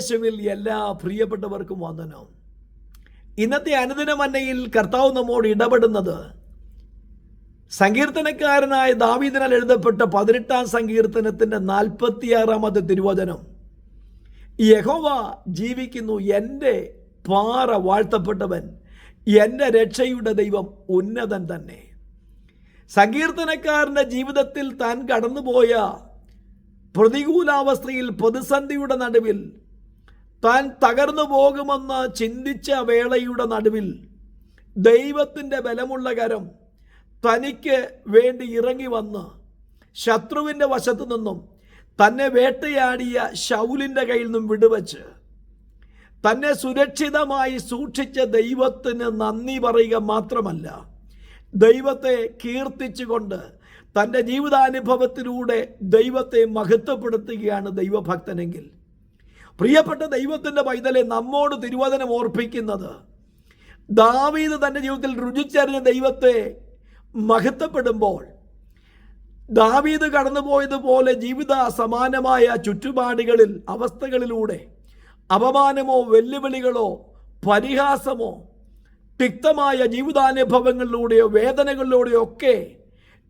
ക്രിസ്തുവേശുവിൽ എല്ലാ പ്രിയപ്പെട്ടവർക്കും വന്ദനം. ഇന്നത്തെ അനുദിന മന്നയിൽ കർത്താവ് നമ്മോട് ഇടപെടുന്നത് സങ്കീർത്തനക്കാരനായ ദാവീദിനാൽ എഴുതപ്പെട്ട പതിനെട്ടാം സങ്കീർത്തനത്തിന്റെ നാൽപ്പത്തിയാറാമത്തെ തിരുവചനം. യഹോവ ജീവിക്കുന്നു എന്റെ പാറ വാഴ്ത്തപ്പെട്ടവൻ എന്റെ രക്ഷയുടെ ദൈവം ഉന്നതൻ തന്നെ. സങ്കീർത്തനക്കാരന്റെ ജീവിതത്തിൽ താൻ കടന്നുപോയ പ്രതികൂലാവസ്ഥയിൽ പ്രതിസന്ധിയുടെ നടുവിൽ താൻ തകർന്നു പോകുമെന്ന് ചിന്തിച്ച വേളയുടെ നടുവിൽ ദൈവത്തിന്റെ ബലമുള്ള കരം തനിക്ക് വേണ്ടി ഇറങ്ങി വന്ന് ശത്രുവിന്റെ വശത്തു നിന്നും തന്നെ വേട്ടയാടിയ ശൗലിന്റെ കയ്യിൽ നിന്നും വിടുവച്ച്. തന്നെ സുരക്ഷിതമായി സൂക്ഷിച്ച ദൈവത്തിന് നന്ദി പറയുക മാത്രമല്ല ദൈവത്തെ കീർത്തിച്ചുകൊണ്ട് തന്റെ ജീവിതാനുഭവത്തിലൂടെ ദൈവത്തെ മഹത്വപ്പെടുത്തുകയാണ് ദൈവഭക്തനെങ്കിൽ. പ്രിയപ്പെട്ട ദൈവത്തിന്റെ പൈതലെ നമ്മോട് തിരുവചനം ഓർപ്പിക്കുന്നത്. ദാവീദ് തന്റെ ജീവിതത്തിൽ രുചിച്ചറിഞ്ഞ ദൈവത്തെ മഹത്വപ്പെടുമ്പോൾ ദാവീദ് കടന്നുപോയതുപോലെ ജീവിത സമാനമായ ചുറ്റുപാടുകളിൽ അവസ്ഥകളിലൂടെ അപമാനമോ വെല്ലുവിളികളോ പരിഹാസമോ തിക്തമായ ജീവിതാനുഭവങ്ങളിലൂടെയോ വേദനകളിലൂടെയോ ഒക്കെ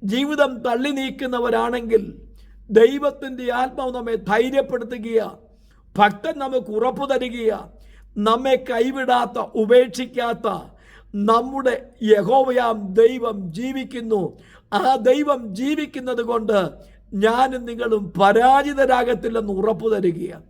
ജീവിതം തള്ളി നീക്കുന്നവരാണെങ്കിൽ ദൈവത്തിന്റെ ആത്മാവ് നമ്മെ ധൈര്യപ്പെടുത്തുകയ ഭക്തൻ നമുക്ക് ഉറപ്പു തരികയ നമ്മെ കൈവിടാത്ത ഉപേക്ഷിക്കാത്ത നമ്മുടെ യഹോവയാം ദൈവം ജീവിക്കുന്നു. ആ ദൈവം ജീവിക്കുന്നത് കൊണ്ട് ഞാനും നിങ്ങളും പരാജിതരാകത്തില്ലെന്ന് ഉറപ്പു തരികയാണ്.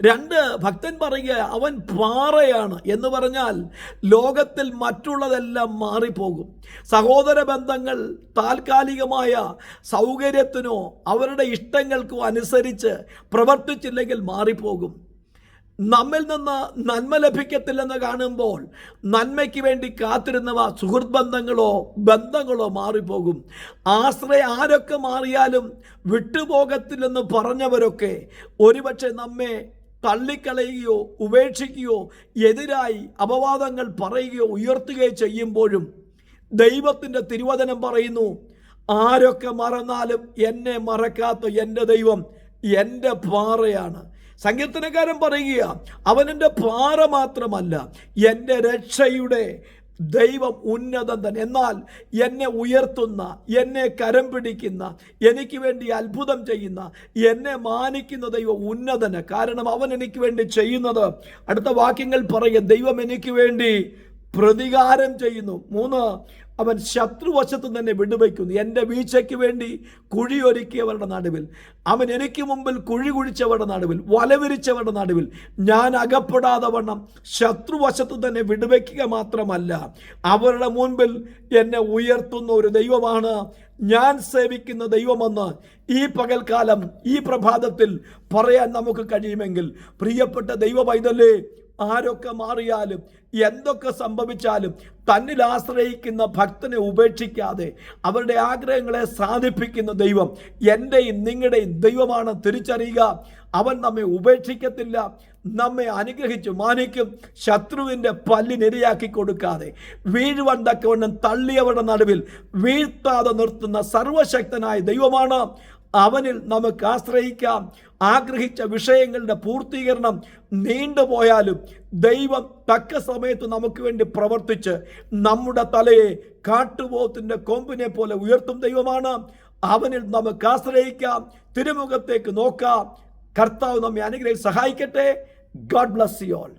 രണ്ട് ഭക്തൻ പറയുക അവൻ പാറയാണ് എന്ന് പറഞ്ഞാൽ ലോകത്തിൽ മറ്റുള്ളതെല്ലാം മാറിപ്പോകും. സഹോദര ബന്ധങ്ങൾ താൽക്കാലികമായ സൗകര്യത്തിനോ അവരുടെ ഇഷ്ടങ്ങൾക്കോ അനുസരിച്ച് പ്രവർത്തിച്ചില്ലെങ്കിൽ മാറിപ്പോകും. നമ്മിൽ നിന്ന് നന്മ ലഭിക്കത്തില്ലെന്ന് കാണുമ്പോൾ നന്മയ്ക്ക് വേണ്ടി കാത്തിരുന്നവ സുഹൃത് ബന്ധങ്ങളോ ബന്ധങ്ങളോ മാറിപ്പോകും. ആശ്രയ ആരൊക്കെ മാറിയാലും വിട്ടുപോകത്തില്ലെന്ന് പറഞ്ഞവരൊക്കെ ഒരുപക്ഷെ നമ്മെ തള്ളിക്കളയുകയോ ഉപേക്ഷിക്കുകയോ എതിരായി അപവാദങ്ങൾ പറയുകയോ ഉയർത്തുകയോ ചെയ്യുമ്പോഴും ദൈവത്തിന്റെ തിരുവചനം പറയുന്നു ആരൊക്കെ മറന്നാലും എന്നെ മറക്കാത്ത എന്റെ ദൈവം എന്റെ പാറയാണ്. സങ്കീർത്തനക്കാരൻ പറയുക അവൻ എന്റെ പാറ മാത്രമല്ല എന്റെ രക്ഷയുടെ ദൈവം ഉന്നതം തന്നെ. എന്നാൽ എന്നെ ഉയർത്തുന്ന എന്നെ കരം പിടിക്കുന്ന എനിക്ക് വേണ്ടി അത്ഭുതം ചെയ്യുന്ന എന്നെ മാനിക്കുന്ന ദൈവം ഉന്നതന്. കാരണം അവൻ എനിക്ക് വേണ്ടി ചെയ്യുന്നത്. അടുത്ത വാക്യങ്ങൾ പറയുക ദൈവം എനിക്ക് വേണ്ടി പ്രതികാരം ചെയ്യുന്നു. മൂന്ന് അവൻ ശത്രുവശത്തു തന്നെ വിടുവയ്ക്കുന്നു. എന്റെ വീഴ്ചയ്ക്ക് വേണ്ടി കുഴിയൊരുക്കിയവരുടെ നടുവിൽ അവൻ എനിക്ക് മുമ്പിൽ കുഴി കുഴിച്ചവരുടെ നടുവിൽ വലവിരിച്ചവരുടെ നടുവിൽ ഞാൻ അകപ്പെടാതെ വണ്ണം ശത്രുവശത്തു തന്നെ വിടുവയ്ക്കുക മാത്രമല്ല അവരുടെ മുൻപിൽ എന്നെ ഉയർത്തുന്ന ഒരു ദൈവമാണ് ഞാൻ സേവിക്കുന്ന ദൈവമെന്ന് ഈ പകൽക്കാലം ഈ പ്രഭാതത്തിൽ പറയാൻ നമുക്ക് കഴിയുമെങ്കിൽ പ്രിയപ്പെട്ട ദൈവ പൈതലേ ആരൊക്കെ മാറിയാലും എന്തൊക്കെ സംഭവിച്ചാലും തന്നിൽ ആശ്രയിക്കുന്ന ഭക്തനെ ഉപേക്ഷിക്കാതെ അവരുടെ ആഗ്രഹങ്ങളെ സാധിപ്പിക്കുന്ന ദൈവം എന്റെയും നിങ്ങളുടെയും ദൈവമാണ്. തിരിച്ചറിയുക അവൻ നമ്മെ ഉപേക്ഷിക്കത്തില്ല നമ്മെ അനുഗ്രഹിച്ചു മാനിക്കും ശത്രുവിന്റെ പല്ലിനിരയാക്കി കൊടുക്കാതെ. വീഴുവാൻ തക്കവണ്ണം തള്ളിയവരുടെ നടുവിൽ വീഴ്ത്താതെ നിർത്തുന്ന സർവശക്തനായ ദൈവമാണ് അവനിൽ നമുക്ക് ആശ്രയിക്കാം. ആഗ്രഹിച്ച വിഷയങ്ങളുടെ പൂർത്തീകരണം നീണ്ടുപോയാലും ദൈവം തക്ക സമയത്ത് നമുക്ക് വേണ്ടി പ്രവർത്തിച്ച് നമ്മുടെ തലയെ കാട്ടുപോത്തിന്റെ കൊമ്പിനെ പോലെ ഉയർത്തും ദൈവമാണ്. അവനിൽ നമുക്ക് ആശ്രയിക്കാം. തിരുമുഖത്തേക്ക് നോക്കാം. കർത്താവ് നമ്മെ അനുഗ്രഹിച്ച് സഹായിക്കട്ടെ. God bless you all